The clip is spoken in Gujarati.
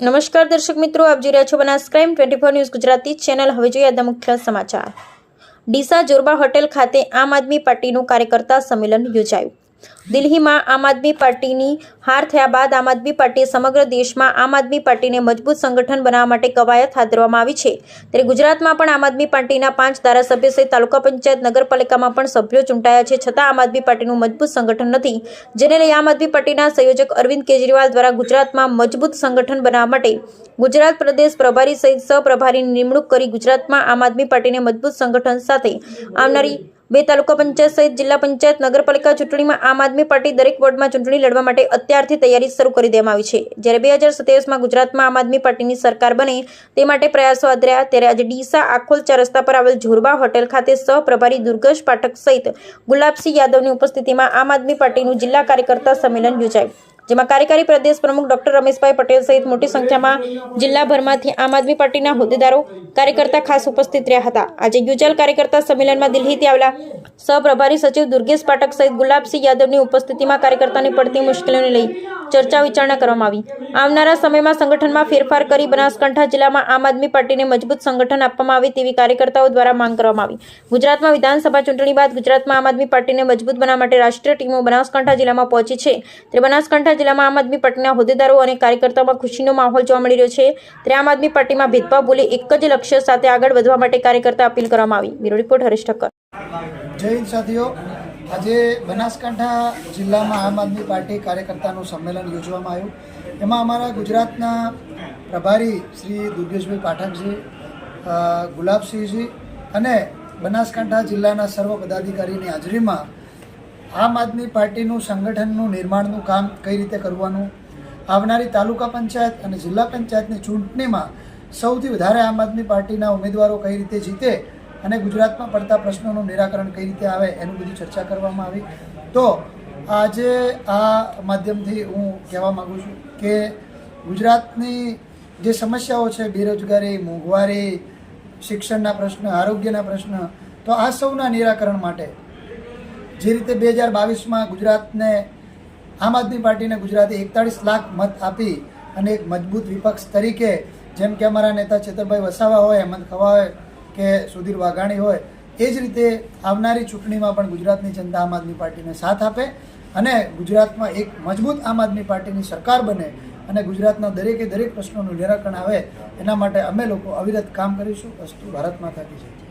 નમસ્કાર દર્શક મિત્રો, આપ જોઈ રહ્યા છો Banas crime twenty four news Gujarati channel. હવે જોઈએ આજના મુખ્ય સમાચાર. ડીસા જોરબા હોટેલ ખાતે આમ આદમી પાર્ટીનું કાર્યકર્તા સંમેલન યોજાયું. દિલ્હીમાં આમ આદમી પાર્ટીની હાર થયા બાદ આમ આદમી પાર્ટીએ સમગ્ર દેશમાં આમ આદમી પાર્ટીને મજબૂત સંગઠન બનાવવા માટે કવાયત હાથ ધરવામાં આવી છે. ત્યારે ગુજરાતમાં પણ આમ આદમી પાર્ટીના પાંચ ધારાસભ્ય સહિત તાલુકા પંચાયત, નગરપાલિકામાં પણ સભ્યો ચૂંટાયા છે. છતાં આમ આદમી પાર્ટીનું મજબૂત સંગઠન નથી. જેને લઈ આમ આદમી પાર્ટીના સંયોજક અરવિંદ કેજરીવાલ દ્વારા ગુજરાતમાં મજબૂત સંગઠન બનાવવા માટે ગુજરાત પ્રદેશ પ્રભારી સહિત સહપ્રભારીની નિમણૂક કરી ગુજરાતમાં આમ આદમી પાર્ટીને મજબૂત સંગઠન સાથે આવનારી બે તાલુકા પંચાયત સહિત જિલ્લા પંચાયત નગરપાલિકા ચૂંટણીમાં આમ આદમી પાર્ટી દરેક વોર્ડમાં ચૂંટણી લડવા માટે અત્યારથી તૈયારી શરૂ કરી દેવામાં આવી છે. જ્યારે બે હજાર સત્યાવીસમાં ગુજરાતમાં આમ આદમી પાર્ટીની સરકાર બને તે માટે પ્રયાસો આદર્યા. ત્યારે આજે ડીસા આખોલ ચાર રસ્તા પર આવેલ ઝોરબા હોટેલ ખાતે સહપ્રભારી દુર્ગેશ પાઠક સહિત ગુલાબસિંહ યાદવની ઉપસ્થિતિમાં આમ આદમી પાર્ટીનું જિલ્લા કાર્યકર્તા સંમેલન યોજાયું. જેમાં કાર્યકારી પ્રદેશ પ્રમુખ ડોક્ટર રમેશભાઈ પટેલ સહિત મોટી સંખ્યામાં જિલ્લાભરમાંથી આમ આદમી પાર્ટીના હોદ્દેદારો કાર્યકર્તા ખાસ ઉપસ્થિત રહ્યા હતા. આજે યોજાયેલ કાર્યકર્તા સંમેલનમાં દિલ્હીથી આવેલા સહપ્રભારી સચિવ દુર્ગેશ પાઠક સહિત ગુલાબસિંહ યાદવની ઉપસ્થિતિમાં કાર્યકર્તાની પડતી મુશ્કેલીઓને લઈ ચર્ચા વિચારણા કરવામાં આવી. આવનારા સમયમાં સંગઠનમાં ફેરફાર કરી બનાસકાંઠા જિલ્લામાં આમ આદમી પાર્ટીને મજબૂત સંગઠન આપવામાં આવે તેવી કાર્યકર્તાઓ દ્વારા માંગ કરવામાં આવી. ગુજરાતમાં વિધાનસભા ચૂંટણી બાદ ગુજરાતમાં આમ આદમી પાર્ટીને મજબૂત બનાવવા માટે રાષ્ટ્રીય ટીમો બનાસકાંઠા જિલ્લામાં પહોંચી છે. ત્યારે બનાસકાંઠા જિલ્લામાં આમ આદમી પાર્ટીના હોદ્દેદારો અને કાર્યકર્તાઓમાં ખુશીનો માહોલ જોવા મળી રહ્યો છે. ત્યારે આમ આદમી પાર્ટીમાં ભેદભાવ ભૂલી એક જ લક્ષ્ય સાથે આગળ વધવા માટે કાર્યકર્તા અપીલ કરવામાં આવી. Bureau report Harish Thakkar. જય હિન્દ સાથીઓ. આજે બનાસકાંઠા જિલ્લામાં આમ આદમી પાર્ટી કાર્યકર્તાનું સંમેલન યોજવામાં આવ્યું. એમાં અમારા ગુજરાતના પ્રભારી શ્રી દુર્ગેશભાઈ પાઠકજી ગુલાબસિંહજી અને બનાસકાંઠા જિલ્લાના સર્વ પદાધિકારીની હાજરીમાં આમ આદમી પાર્ટીનું સંગઠનનું નિર્માણનું કામ કઈ રીતે કરવાનું? આવનારી તાલુકા પંચાયત અને જિલ્લા પંચાયતની ચૂંટણીમાં સૌથી વધારે આમ આદમી પાર્ટીના ઉમેદવારો કઈ રીતે જીતે અને ગુજરાતમાં પડતા પ્રશ્નોનું નિરાકરણ કઈ રીતે આવે એનું બધી ચર્ચા કરવામાં આવી. તો આજે આ માધ્યમથી હું કહેવા માગું છું કે ગુજરાતની જે સમસ્યાઓ છે, બેરોજગારી, મોંઘવારી, શિક્ષણના પ્રશ્ન, આરોગ્યના પ્રશ્ન, તો આ સૌના નિરાકરણ માટે જે રીતે બે હજાર બાવીસમાં ગુજરાતને આમ આદમી પાર્ટીને ગુજરાતે એકતાળીસ લાખ મત આપી અને એક મજબૂત વિપક્ષ તરીકે, જેમ કે અમારા નેતા ચેતરભાઈ વસાવા હોય, હેમંત ખવા હોય કે સુધીર વાઘાણી હોય, એ જ રીતે આવનારી ચૂંટણીમાં પણ ગુજરાતની જનતા આમ આદમી પાર્ટીને સાથ આપે અને ગુજરાતમાં એક મજબૂત આમ આદમી પાર્ટીની સરકાર બને અને ગુજરાતના દરેકે દરેક પ્રશ્નોનું નિરાકરણ આવે, એના માટે અમે લોકો અવિરત કામ કરીશું. વસ્તુ ભારત માતા છે